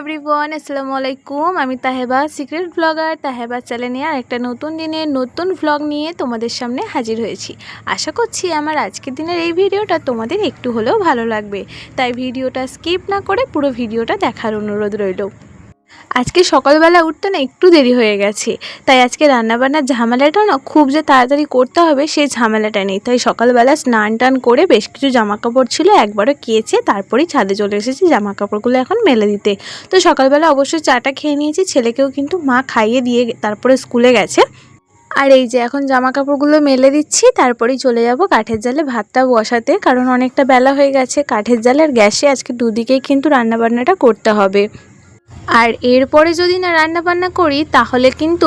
Everyone আসসালামু আলাইকুম আমি তাহেবা সিক্রেট ব্লগার তাহেবা চ্যানেলে আর একটা নতুন দিনে নতুন ব্লগ নিয়ে তোমাদের সামনে হাজির হয়েছি। আশা করছি আমার আজকের দিনের এই ভিডিওটা তোমাদের একটু হলেও ভালো লাগবে। তাই ভিডিওটা স্কিপ না করে পুরো ভিডিওটা দেখার অনুরোধ রইল। আজকে সকালবেলা উঠতে না একটু দেরি হয়ে গেছে। তাই আজকে রান্নাবান্নার ঝামেলাটা না খুব যে তাড়াতাড়ি করতে হবে সেই ঝামেলাটা নেই। তাই সকালবেলা স্নান টান করে বেশ কিছু জামা কাপড় ছিল একবারও কেচে তারপরেই ছাদে চলে এসেছি জামা কাপড়গুলো এখন মেলে দিতে। তো সকালবেলা অবশ্যই চাটা খেয়ে নিয়েছি, ছেলেকেও কিন্তু মা খাইয়ে দিয়ে তারপরে স্কুলে গেছে। আর এই যে এখন জামা কাপড়গুলো মেলে দিচ্ছি, তারপরেই চলে যাব কাঠের জালে ভাতটা বসাতে, কারণ অনেকটা বেলা হয়ে গেছে। কাঠের জালে আর গ্যাসে আজকে দুদিকেই কিন্তু রান্নাবান্নাটা করতে হবে। আর এরপরে যদি না রান্না বান্না করি, তাহলে কিন্তু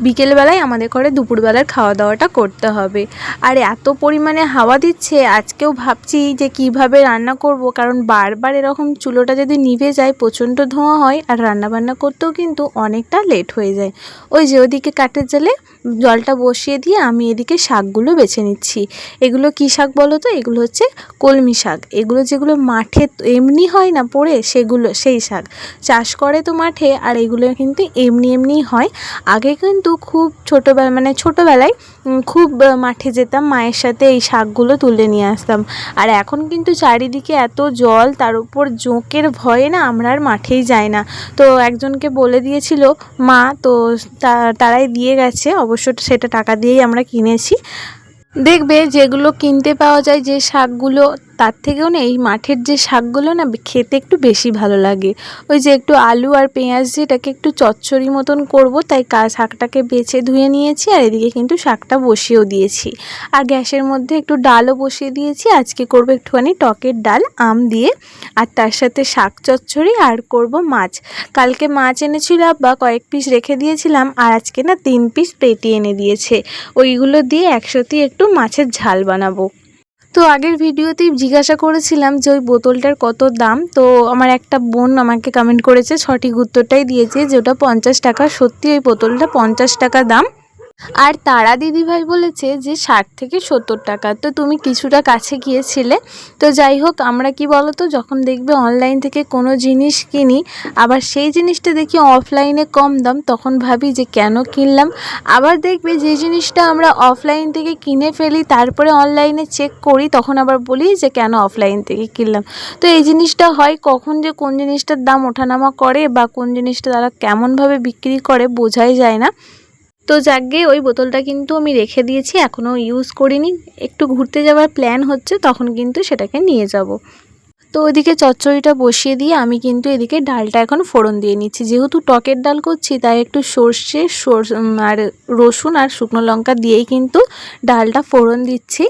বিকেলবেলায় আমাদের ঘরে দুপুরবেলার খাওয়া দাওয়াটা করতে হবে। আর এত পরিমাণে হাওয়া দিচ্ছে, আজকেও ভাবছি যে কীভাবে রান্না করব, কারণ বারবার এরকম চুলোটা যদি নিভে যায়, প্রচণ্ড ধোঁয়া হয়, আর রান্না বান্না করতেও কিন্তু অনেকটা লেট হয়ে যায়। ওই যে ওদিকে কাঠের জালে জলটা বসিয়ে দিয়ে আমি এদিকে শাকগুলো বেছে নিচ্ছি। এগুলো কী শাক বলো তো? এগুলো হচ্ছে কলমি শাক। এগুলো যেগুলো মাঠে এমনি হয় না, পড়ে সেগুলো, সেই শাক। চাষ করে তো মাঠে, আর এগুলো কিন্তু এমনি এমনি হয়। আগে কিন্তু খুব ছোটোবেলা মানে ছোটোবেলায় খুব মাঠে যেতাম, মায়ের সাথে এই শাকগুলো তুলে নিয়ে আসতাম। আর এখন কিন্তু চারিদিকে এত জল, তার উপর জোঁকের ভয়ে না আমরা আর মাঠেই যাই না। তো একজনকে বলে দিয়েছিল, মা তা- তারাই দিয়ে গেছে, অবশ্য সেটা টাকা দিয়েই আমরা কিনেছি। দেখবে যেগুলো কিনতে পাওয়া যায়, যে শাকগুলো তার থেকেও না এই মাঠের যে শাকগুলো না খেতে একটু বেশি ভালো লাগে। ওই যে একটু আলু আর পেঁয়াজ দিয়ে এটাকে একটু চচ্চড়ি মতন করব, তাই শাকটাকে বেছে ধুয়ে নিয়েছি আর এদিকে কিন্তু শাকটা বসিয়েও দিয়েছি। আর গ্যাসের মধ্যে একটু ডালও বসিয়ে দিয়েছি। আজকে করব একটুখানি টকের ডাল, আম দিয়ে। আর তার সাথে শাক চচ্চড়ি আর করব মাছ। কালকে মাছ এনেছিল বা কয়েক পিস রেখে দিয়েছিলাম। আর আজকে না তিন পিস পেটি এনে দিয়েছে। ওইগুলো দিয়ে একসাথে একটু মাছের ঝাল বানাবো। তো আগের ভিডিওতেই জিজ্ঞাসা করেছিলাম যে ওই বোতলটার কত দাম? তো আমার একটা বোন আমাকে কমেন্ট করেছে, সঠিক উত্তরটাই দিয়েছে যে ওটা পঞ্চাশ টাকা। সত্যি ওই বোতলটা পঞ্চাশ টাকা দাম। আর তারা দিদিভাই বলেছে যে ষাট থেকে সত্তর টাকা। তো তুমি কিছুটা কাছে গিয়েছিলে। তো যাই হোক, আমরা কি বলো তো যখন দেখবে অনলাইন থেকে কোনো জিনিস কিনি, আবার সেই জিনিসটা দেখি অফলাইনে কম দাম, তখন ভাবি যে কেন কিনলাম? আবার দেখবে যে জিনিসটা আমরা অফলাইন থেকে কিনে ফেলি, তারপরে অনলাইনে চেক করি, তখন আবার বলি যে কেন অফলাইন থেকে কিনলাম? তো এই জিনিসটা হয় কখন যে কোন জিনিসটার দাম ওঠানামা করে বা কোন জিনিসটা তারা কেমনভাবে বিক্রি করে বোঝাই যায় না। তো যাকগে, ওই বোতলটা কিন্তু আমি রেখে দিয়েছি, এখনও ইউজ করিনি। একটু ঘুরতে যাওয়ার প্ল্যান হচ্ছে, তখন কিন্তু সেটাকে নিয়ে যাব। তো ওইদিকে চচ্চড়িটা বসিয়ে দিয়ে আমি কিন্তু এদিকে ডালটা এখন ফোড়ন দিয়ে নিচ্ছি। যেহেতু টকের ডাল করছি, তাই একটু সর্ষে সর- আর রসুন আর শুকনো লঙ্কা দিয়েই কিন্তু ডালটা ফোড়ন দিচ্ছি।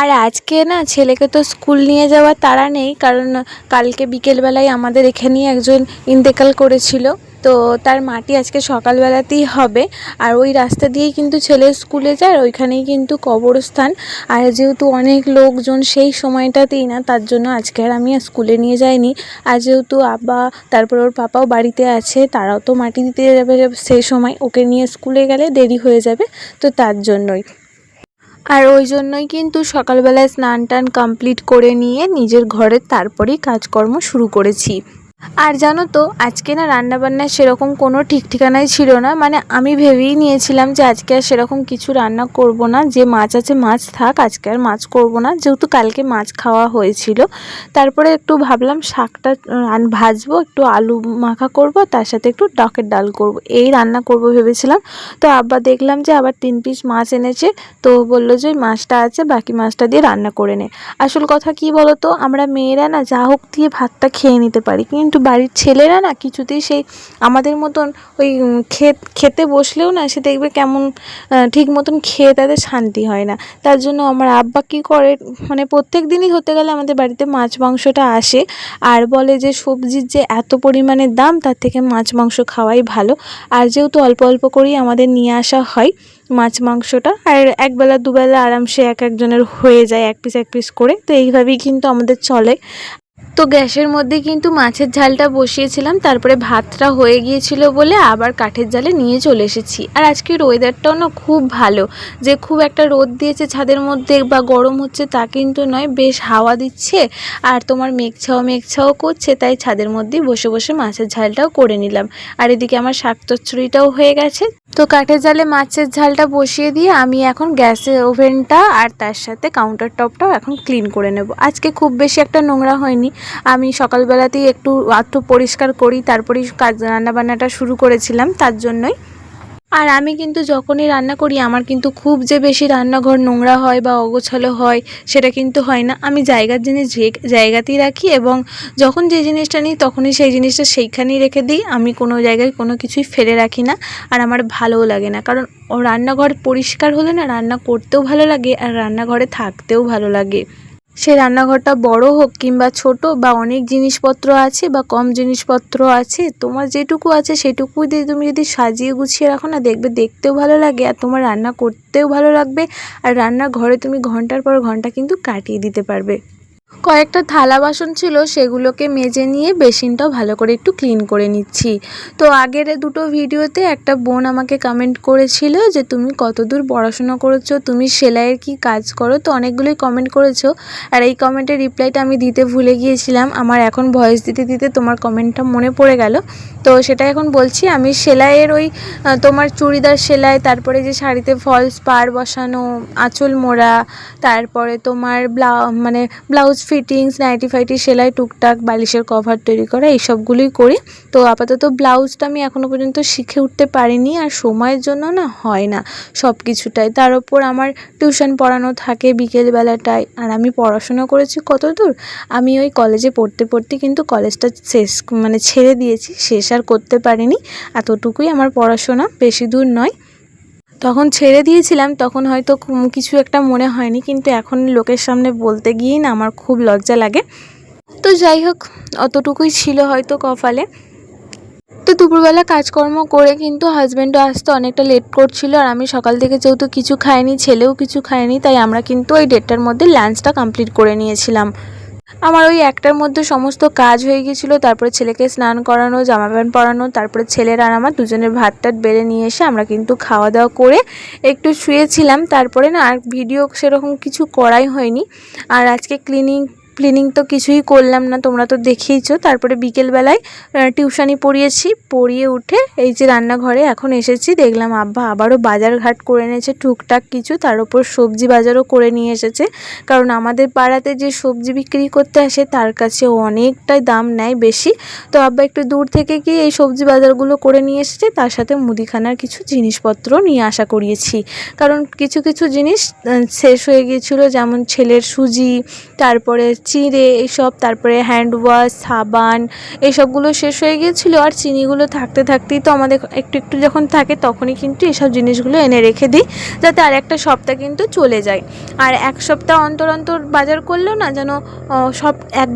আর আজকে না ছেলেকে তো স্কুল নিয়ে যাওয়ার তারা নেই, কারণ কালকে বিকেলবেলায় আমাদের এখানেই একজন ইন্তেকাল করেছিল। তো তার মাটি আজকে সকালবেলাতেই হবে। আর ওই রাস্তা দিয়েই কিন্তু ছেলে স্কুলে যায়, আর ওইখানেই কিন্তু কবরস্থান। আর যেহেতু অনেক লোকজন সেই সময়টাতেই না, তার জন্য আজকে আর আমি স্কুলে নিয়ে যাইনি। আর যেহেতু আব্বা, তারপর ওর পাপাও বাড়িতে আছে, তারাও তো মাটি দিতে যাবে সেই সময়। ওকে নিয়ে স্কুলে গেলে দেরি হয়ে যাবে, তো তার জন্যই। আর ওই জন্যই কিন্তু সকালবেলায় স্নান টান কমপ্লিট করে নিয়ে নিজের ঘরে তারপরেই কাজকর্ম শুরু করেছি। আর জানো তো, আজকে না রান্নাবান্নার সেরকম কোনো ঠিক ঠিকানাই ছিল না। মানে আমি ভেবেই নিয়েছিলাম যে আজকে আর সেরকম কিছু রান্না করব না। যে মাছ আছে মাছ থাক, আজকে আর মাছ করব না। যেহেতু কালকে মাছ খাওয়া হয়েছিল, তারপরে একটু ভাবলাম শাকটা ভাজবো, একটু আলু মাখা করব, তার সাথে একটু ডকের ডাল করব। এই রান্না করব ভেবেছিলাম। তো আব্বা দেখলাম যে আবার তিন পিস মাছ এনেছে, তো বলল যে মাছটা আছে, বাকি মাছটা দিয়ে রান্না করে নে। আসল কথা কি বলো তো আমরা মেয়েরা না যা হোক দিয়ে ভাতটা খেয়ে নিতে পারি। কিন্তু বাড়ির ছেলেরা না কিছুতেই সেই আমাদের মতন ওই খেত, খেতে বসলেও না সে দেখবে কেমন ঠিক মতন খেয়ে তাদের শান্তি হয় না। তার জন্য আমার আব্বা কী করে মানে প্রত্যেক দিনই ধরতে গেলে আমাদের বাড়িতে মাছ মাংসটা আসে। আর বলে যে সবজির যে এত পরিমাণে দাম, তার থেকে মাছ মাংস খাওয়াই ভালো। আর যেহেতু অল্প অল্প করেই আমাদের নিয়ে আসা হয় মাছ মাংসটা, আর একবেলা, দুবেলা আরামসে এক একজনের হয়ে যায় এক পিস এক পিস করে। তো এইভাবেই কিন্তু আমাদের চলে। তো গ্যাসের মধ্যে কিন্তু মাছের ঝালটা বসিয়েছিলাম, তারপরে ভাতটা হয়ে গিয়েছিল বলে আবার কাঠের জালে নিয়ে চলে এসেছি। আর আজকের ওয়েদারটাও না খুব ভালো, যে খুব একটা রোদ দিয়েছে ছাদের মধ্যে বা গরম হচ্ছে তা কিন্তু নয়, বেশ হাওয়া দিচ্ছে আর তোমার মেঘছাও মেঘছাও করছে, তাই ছাদের মধ্যেই বসে বসে মাছের ঝালটাও করে নিলাম। আর এদিকে আমার শাক হয়ে গেছে। তো কাঠের জালে মাছের ঝালটা বসিয়ে দিয়ে আমি এখন গ্যাসের ওভেনটা আর তার সাথে কাউন্টার টপটাও এখন ক্লিন করে নেব। আজকে খুব বেশি একটা নোংরা হয়নি আমি সকালবেলাতেই একটু একটু পরিষ্কার করি, তারপরেই কাজ, রান্নাবান্নাটা শুরু করেছিলাম তার জন্যই। আর আমি কিন্তু যখনই রান্না করি, আমার কিন্তু খুব যে বেশি রান্নাঘর নোংরা হয় বা অগোছালো হয়, সেটা কিন্তু হয় না। আমি জায়গার জিনিস যে- জায়গাতেই রাখি এবং যখন যে জিনিসটা নিই, তখনই সেই জিনিসটা সেইখানেই রেখে দিই। আমি কোনো জায়গায় কোনো কিছুই ফেলে রাখি না আর আমার ভালোও লাগে না। কারণ রান্নাঘর পরিষ্কার হলে না, রান্না করতেও ভালো লাগে আর রান্নাঘরে থাকতেও ভালো লাগে। সে রান্নাঘরটা বড় হোক কিংবা ছোট বা অনেক জিনিসপত্র আছে বা কম জিনিসপত্র আছে, তোমার যেটুকু আছে সেটুকু দিয়ে তুমি যদি সাজিয়ে গুছিয়ে রাখো না, দেখবে দেখতেও ভালো লাগে আর তোমার রান্না করতেও ভালো লাগবে। আর রান্নাঘরে তুমি ঘণ্টার পর ঘণ্টা কিন্তু কাটিয়ে দিতে পারবে। কয়েকটা থালা বাসন ছিল, সেগুলোকে মেজে নিয়ে বেসিনটাও ভালো করে একটু ক্লিন করে নিচ্ছি। তো আগের দুটো ভিডিওতে একটা বোন আমাকে কমেন্ট করেছিল যে, তুমি কতদূর পড়াশোনা করেছ? তুমি সেলাইয়ের কি কাজ করো? তো অনেকগুলোই কমেন্ট করেছ। আর এই কমেন্টের রিপ্লাইটা আমি দিতে ভুলে গিয়েছিলাম। আমার এখন ভয়েস দিতে দিতে তোমার কমেন্টটা মনে পড়ে গেল। তো সেটা এখন বলছি, আমি সেলাইয়ের ওই তোমার চুড়িদার সেলাই, তারপরে যে শাড়িতে ফলস পাড় বসানো, আঁচল মোড়া, তারপরে তোমার ব্লা মানে ব্লাউজ ফিটিংস নাইটি ফাইটি সেলাই, টুকটাক বালিশের কভার তৈরি করা এইসবগুলোই করি। তো আপাতত ব্লাউজটা আমি এখনও পর্যন্ত শিখে উঠতে পারিনি আর সময়ের জন্য না হয় না সব কিছুটাই তার ওপর আমার টিউশন পড়ানো থাকে বিকেলবেলাটায় আর আমি পড়াশোনা করেছি কত দূর আমি ওই কলেজে পড়তে পড়তে কিন্তু কলেজটা শেষ মানে ছেড়ে দিয়েছি, শেষ আর করতে পারিনি। এতটুকুই আমার পড়াশোনা, বেশি দূর নয়। তখন ছেড়ে দিয়েছিলাম, তখন হয়তো কিছু একটা মনে হয়নি, কিন্তু এখন লোকের সামনে বলতে গিয়েই না আমার খুব লজ্জা লাগে। তো যাই হোক, অতটুকুই ছিল হয়তো কপালে। তো দুপুরবেলা কাজকর্ম করে কিন্তু হাজব্যান্ডও আসতে অনেকটা লেট করছিল, আর আমি সকাল থেকে যেহেতু কিছু খাইনি, ছেলেও কিছু খায়নি, তাই আমরা কিন্তু ওই ডেটটার মধ্যে লাঞ্চটা কমপ্লিট করে নিয়েছিলাম। আমার ওই একটার মধ্যে সমস্ত কাজ হয়ে গিয়েছিল, তারপরে ছেলেকে স্নান করানো জামা প্যান্ট পরানো, তারপরে ছেলের আর আমার দুজনের ভাত টাত বেড়ে নিয়ে এসে আমরা কিন্তু খাওয়া দাওয়া করে একটু শুয়েছিলাম। তারপরে না আর ভিডিও সেরকম কিছু করাই হয়নি। আর আজকে ক্লিনিং ক্লিনিং তো কিছুই করলাম না, তোমরা তো দেখেইছো। তারপরে বিকেলবেলায় টিউশানি পড়িয়েছি, পড়িয়ে উঠে এই যে রান্নাঘরে এখন এসেছি, দেখলাম আব্বা আবারও বাজার ঘাট করে এনেছে, টুকটাক কিছু, তার উপর সবজি বাজারও করে নিয়ে এসেছে। কারণ আমাদের পাড়াতে যে সবজি বিক্রি করতে আসে, তার কাছে অনেকটাই দাম নেয় বেশি। তো আব্বা একটু দূর থেকে গিয়ে এই সবজি বাজারগুলো করে নিয়ে এসেছে, তার সাথে মুদিখানার কিছু জিনিসপত্র নিয়ে আসা করিয়েছি। কারণ কিছু কিছু জিনিস শেষ হয়ে গিয়েছিল, যেমন ছেলের সুজি, তারপরে চিঁড়ে এইসব তারপরে হ্যান্ড ওয়াশ সাবান এইসবগুলো শেষ হয়ে গিয়েছিল। আর চিনিগুলো থাকতে থাকতেই তো আমাদের একটু একটু যখন থাকে তখনই কিন্তু এসব জিনিসগুলো এনে রেখে দিই, যাতে আর একটা সপ্তাহ কিন্তু চলে যায়। আর এক সপ্তাহ অন্তর অন্তর বাজার করলেও না যেন সব এক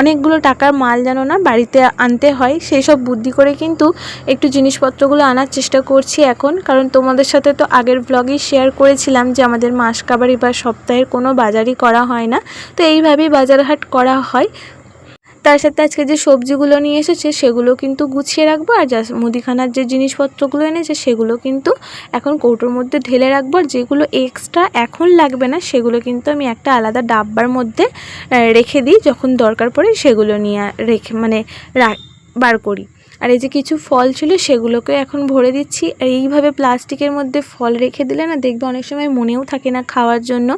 অনেকগুলো টাকার মাল যেন না বাড়িতে আনতে হয়, সেই সব বুদ্ধি করে কিন্তু একটু জিনিসপত্রগুলো আনার চেষ্টা করছি এখন। কারণ তোমাদের সাথে তো আগের ব্লগেই শেয়ার করেছিলাম যে আমাদের মাস কাবারি বা সপ্তাহের কোনো বাজারই করা হয় না। তো এইভাবেই বাজারহাট করা হয়। তার সাথে আজকে যে সবজিগুলো নিয়ে এসেছে, সেগুলো কিন্তু গুছিয়ে রাখব। আর যা মুদিখানার যে জিনিসপত্রগুলো এনেছে, সেগুলো কিন্তু এখন কৌটোর মধ্যে ঢেলে রাখব। আর যেগুলো এক্সট্রা এখন লাগবে না, সেগুলো কিন্তু আমি একটা আলাদা ডাব্বার মধ্যে রেখে দিই। যখন দরকার পড়ে সেগুলো নিয়ে রেখে মানে বার করি। আর এই যে কিছু ফল ছিল সেগুলোকে এখন ভরে দিচ্ছি। আর এইভাবে প্লাস্টিকের মধ্যে ফল রেখে দিলে না দেখবে অনেক সময় মনেও থাকে না খাওয়ার জন্য।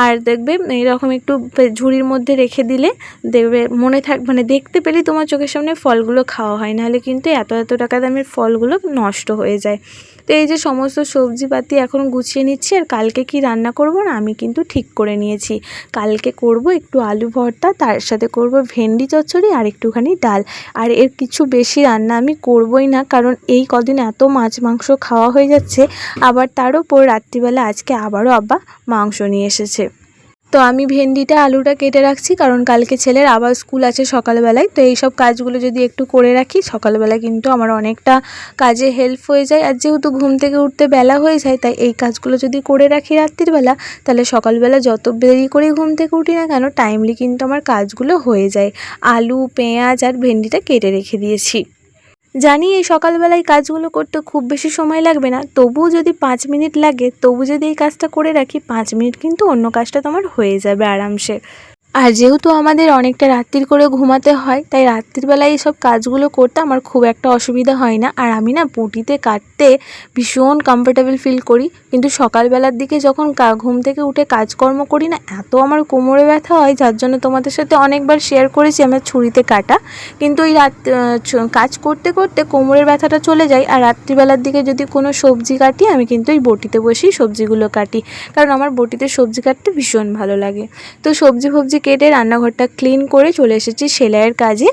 আর দেখবে এরকম একটু ঝুড়ির মধ্যে রেখে দিলে দেখবে মনে থাক মানে দেখতে পেলে তোমার চোখের সামনে ফলগুলো খাওয়া হয়। নাহলে কিন্তু এত এত টাকা দামের ফলগুলো নষ্ট হয়ে যায়। তো এই যে সমস্ত সবজিপাতি এখন গুছিয়ে নিচ্ছি আর কালকে কি রান্না করব না, আমি কিন্তু ঠিক করে নিয়েছি। কালকে করব একটু আলু ভর্তা, তার সাথে করব ভেন্ডি চচ্চড়ি আর একটুখানি ডাল। আর এর কিছু বেশি রান্না আমি করবই না, কারণ এই কদিন এত মাছ মাংস খাওয়া হয়ে যাচ্ছে, আবার তার উপর রাত্রিবেলা আজকে আবারও আব্বা মাংস নিয়ে এসেছে। তো আমি ভেন্ডিটা, আলুটা কেটে রাখছি, কারণ কালকে ছেলের আবার স্কুল আছে সকালবেলায়। তো এই সব কাজগুলো যদি একটু করে রাখি, সকালবেলা কিন্তু আমার অনেকটা কাজে হেল্প হয়ে যায়। আর যেহেতু ঘুম থেকে উঠতে বেলা হয়ে যায়, তাই এই কাজগুলো যদি করে রাখি রাত্রিবেলা, তাহলে সকালবেলা যত দেরি করে ঘুম থেকে উঠি না কেন টাইমলি কিন্তু আমার কাজগুলো হয়ে যায়। আলু, পেঁয়াজ আর ভেন্ডিটা কেটে রেখে দিয়েছি। জানি এই সকালবেলায় কাজগুলো করতে খুব বেশি সময় লাগবে না, তবুও যদি পাঁচ মিনিট লাগে, তবু যদি এই কাজটা করে রাখি, পাঁচ মিনিট কিন্তু অন্য কাজটা তোমার হয়ে যাবে আরামসে। আর যেহেতু আমাদের অনেকটা রাত্রির করে ঘুমাতে হয়, তাই রাত্রিবেলায় এইসব কাজগুলো করতে আমার খুব একটা অসুবিধা হয় না। আর আমি না পুঁটিতে কাটতে ভীষণ কমফোর্টেবল ফিল করি। কিন্তু সকালবেলার দিকে যখন ঘুম থেকে উঠে কাজকর্ম করি না, এত আমার কোমরে ব্যথা হয়, যার জন্য তোমাদের সাথে অনেকবার শেয়ার করেছি আমার ছুরিতে কাটা। কিন্তু ওই রাত কাজ করতে করতে কোমরের ব্যথাটা চলে যায়। আর রাত্রিবেলার দিকে যদি কোনো সবজি কাটি, আমি কিন্তু ওই বটিতে বসেই সবজিগুলো কাটি। কারণ আমার বটিতে সবজি কাটতে ভীষণ ভালো লাগে। তো সবজি ফবজি কেটে রান্নাঘরটা ক্লিন করে চলে এসেছি সেলাইয়ের কাজে।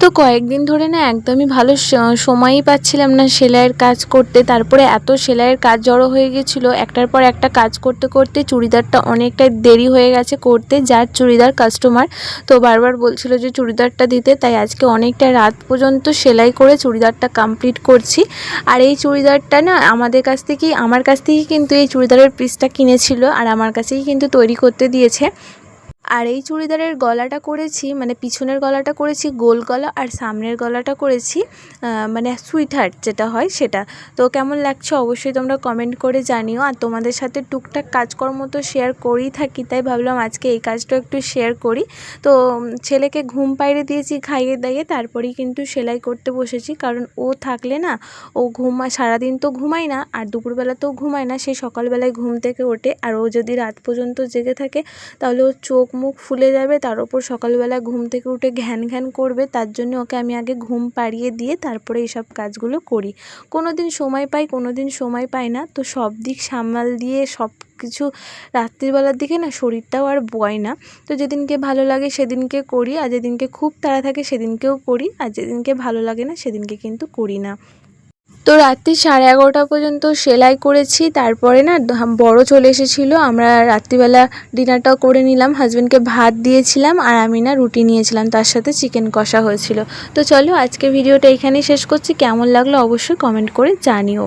তো কয়েকদিন ধরে না একদমই ভালো সময়ই পাচ্ছিলাম না সেলাইয়ের কাজ করতে। তারপরে এত সেলাইয়ের কাজ জড়ো হয়ে গেছিল, একটার পর একটা কাজ করতে করতে চুড়িদারটা অনেকটাই দেরি হয়ে গেছে করতে, যার চুড়িদার কাস্টমার তো বারবার বলছিল যে চুড়িদারটা দিতে, তাই আজকে অনেকটা রাত পর্যন্ত সেলাই করে চুড়িদারটা কমপ্লিট করছি। আর এই চুড়িদারটা না আমাদের কাছ থেকেই, আমার কাছ থেকেই কিন্তু এই চুড়িদারের পিসটা কিনেছিল, আর আমার কাছেই কিন্তু তৈরি করতে দিয়েছে। আর এই চুড়িদারের গলাটা করেছি মানে পিছনের গলাটা করেছি, গোল গলা আর সামনের গলাটা করেছি মানে সুইট হার্ট যেটা হয় সেটা। তো কেমন লাগছে অবশ্যই তোমরা কমেন্ট করে জানিও। আর তোমাদের সাথে টুকটাক কাজকর্ম তো শেয়ার করেই থাকি, তাই ভাবলাম আজকে এই কাজটা একটু শেয়ার করি। তো ছেলেকে ঘুম পাইরে দিয়েছি খাইয়ে দাইয়ে, তারপরেই কিন্তু সেলাই করতে বসেছি। কারণ ও থাকলে না, ও ঘুমা, সারাদিন তো ঘুমায় না, আর দুপুরবেলাতেও ঘুমায় না, সে সকালবেলায় ঘুম থেকে ওঠে। আর ও যদি রাত পর্যন্ত জেগে থাকে, তাহলে ও চোখ মুখ ফুলে যাবে, তার ওপর সকালবেলা ঘুম থেকে উঠে ঘ্যান ঘ্যান করবে, তার জন্য ওকে আমি আগে ঘুম পাড়িয়ে দিয়ে তারপরে এইসব কাজগুলো করি। কোনো দিন সময় পাই কোনো দিন সময় পাই না, তো সব দিক সামাল দিয়ে সব কিছু রাত্রিবেলার দিকে না শরীরটাও আর বয় না। তো যেদিনকে ভালো লাগে সেদিনকে করি, আর যেদিনকে খুব তাড়া থাকে সেদিনকেও করি, আর যেদিনকে ভালো লাগে না সেদিনকে কিন্তু করি না। তো রাত্রি সাড়ে এগারোটা পর্যন্ত সেলাই করেছি, তারপরে না বড় চলে এসেছিল, আমরা রাত্রিবেলা ডিনারটাও করে নিলাম হাজব্যান্ডকে ভাত দিয়েছিলাম আর আমি না রুটি নিয়েছিলাম, তার সাথে চিকেন কষা হয়েছিল। তো চলো আজকে ভিডিওটা এখানেই শেষ করছি, কেমন লাগল অবশ্যই কমেন্ট করে জানিও।